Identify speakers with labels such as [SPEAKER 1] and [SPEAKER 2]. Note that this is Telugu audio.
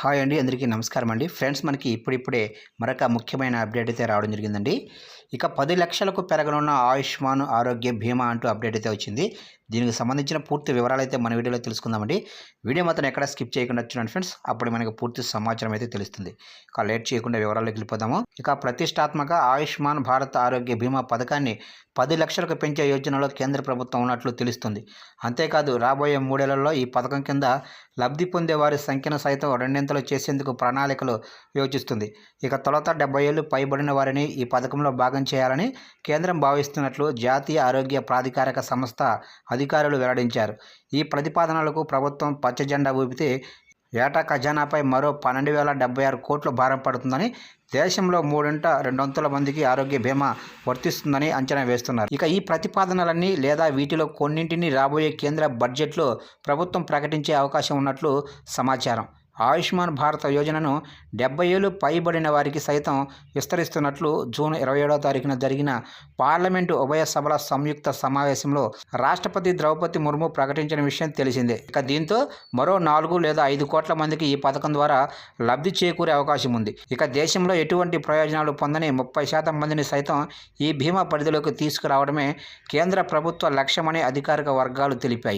[SPEAKER 1] హాయ్ అండి అందరికీ నమస్కారం అండి. ఫ్రెండ్స్ మనకి ఇప్పుడిప్పుడే మరొక ముఖ్యమైన అప్డేట్ అయితే రావడం జరిగిందండి. ఇక పది లక్షలకు పెరగనున్న ఆయుష్మాన్ ఆరోగ్య బీమా అంటూ అప్డేట్ అయితే వచ్చింది. దీనికి సంబంధించిన పూర్తి వివరాలు అయితే మన వీడియోలో తెలుసుకుందామండి. వీడియో మాత్రం ఎక్కడ స్కిప్ చేయకుండా చూడండి ఫ్రెండ్స్. అప్పుడు మనకి పూర్తి సమాచారం అయితే తెలుస్తుంది. ఇక లేట్ చేయకుండా వివరాల్లోకి వెళ్ళిపోదాము. ఇక ప్రతిష్టాత్మక ఆయుష్మాన్ భారత్ ఆరోగ్య బీమా పథకాన్ని పది లక్షలకు పెంచే యోజనలో కేంద్ర ప్రభుత్వం ఉన్నట్లు తెలుస్తుంది. అంతేకాదు రాబోయే మూడేళ్ళలో ఈ పథకం కింద లబ్ధి పొందే వారి సంఖ్యను సైతం రెండింతలు చేసేందుకు ప్రణాళికలు యోచిస్తుంది. ఇక తొలత డెబ్బై ఏళ్ళు పైబడిన వారిని ఈ పథకంలో భాగం చేయాలని కేంద్రం భావిస్తున్నట్లు జాతీయ ఆరోగ్య ప్రాధికారక సంస్థ అధికారులు వెల్లడించారు. ఈ ప్రతిపాదనలకు ప్రభుత్వం పచ్చజెండా ఊపితే ఏటా ఖజానాపై మరో పన్నెండు వేల డెబ్బై ఆరు కోట్ల భారం పడుతుందని దేశంలో మూడింట రెండొంతుల మందికి ఆరోగ్య బీమా వర్తిస్తుందని అంచనా వేస్తున్నారు. ఇక ఈ ప్రతిపాదనలన్నీ లేదా వీటిలో కొన్నింటిని రాబోయే కేంద్ర బడ్జెట్లో ప్రభుత్వం ప్రకటించే అవకాశం ఉన్నట్లు సమాచారం. ఆయుష్మాన్ భారత యోజనను డెబ్బై ఏళ్ళు పైబడిన వారికి సైతం విస్తరిస్తున్నట్లు జూన్ ఇరవై ఏడవ తారీఖున జరిగిన పార్లమెంటు ఉభయ సభల సంయుక్త సమావేశంలో రాష్ట్రపతి ద్రౌపది ముర్ము ప్రకటించిన విషయం తెలిసిందే. ఇక దీంతో మరో నాలుగు లేదా ఐదు కోట్ల మందికి ఈ పథకం ద్వారా లబ్ధి చేకూరే అవకాశం ఉంది. ఇక దేశంలో ఎటువంటి ప్రయోజనాలు పొందని ముప్పై శాతం మందిని సైతం ఈ బీమా పరిధిలోకి తీసుకురావడమే కేంద్ర ప్రభుత్వ లక్ష్యమని అధికారిక వర్గాలు తెలిపాయి.